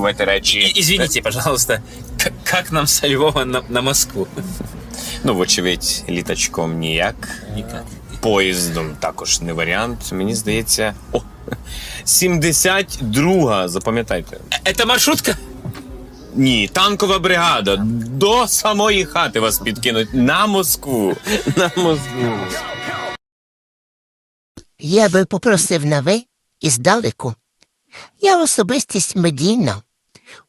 забувайте речі. И- Извините, пожалуйста, к- как нам со Львова на, на Москву? Ну, вочевидь, літачком ніяк. Никак. Поїздом також не варіант. Мені здається. О, 72 запам'ятайте. Это маршрутка? Ні, танкова бригада. До самої хати вас підкинуть на Москву. На Москву. Я би попросив на ви і здалеку. Я особистість медійна.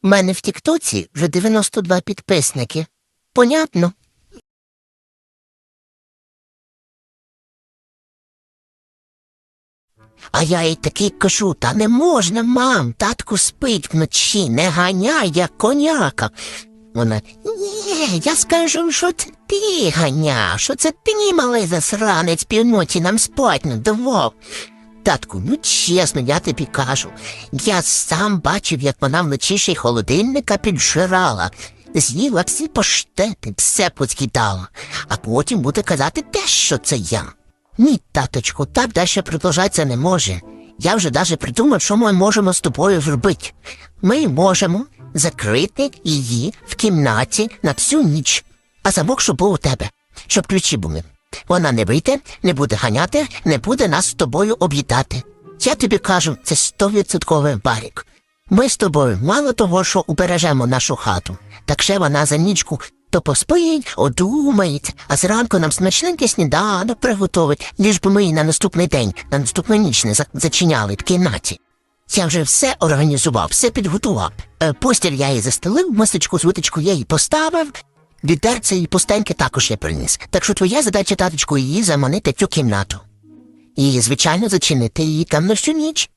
У мене в Тіктоці вже 92 підписники. Понятно? А я їй такий кажу, та не можна, мам, татку спить вночі, не ганяй, як коняка. Вона, ні, я скажу, що це ти ганяв, що це ти, малий засранець, півночі нам спать не давав. Татку, ну чесно, я тобі кажу. Я сам бачив, як вона вночі ще й холодильника піджирала. З'їла всі паштети, все поскидала, а потім буде казати те, що це я. Ні, таточку, так далі продовжатися не може. Я вже даже придумав, що ми можемо з тобою зробити. Ми можемо закрити її в кімнаті на всю ніч, а замок, щоб був у тебе, щоб ключі були. Вона не вийде, не буде ганяти, не буде нас з тобою об'їдати. Я тобі кажу, це стовідсотковий барік. Ми з тобою мало того, що убережемо нашу хату, так ще вона за нічку то поспить, одумається, а зранку нам смачненький сніданок приготовить, ліж би ми її на наступний день, на наступну ніч не зачиняли в кімнаті. Я вже все організував, все підготував. Е, постіль я її застелив, мисочку з виточкою я її поставив, відерце і пустеньки також я приніс. Так що твоя задача, таточку, її заманити в цю кімнату. І, звичайно, зачинити її там на всю ніч.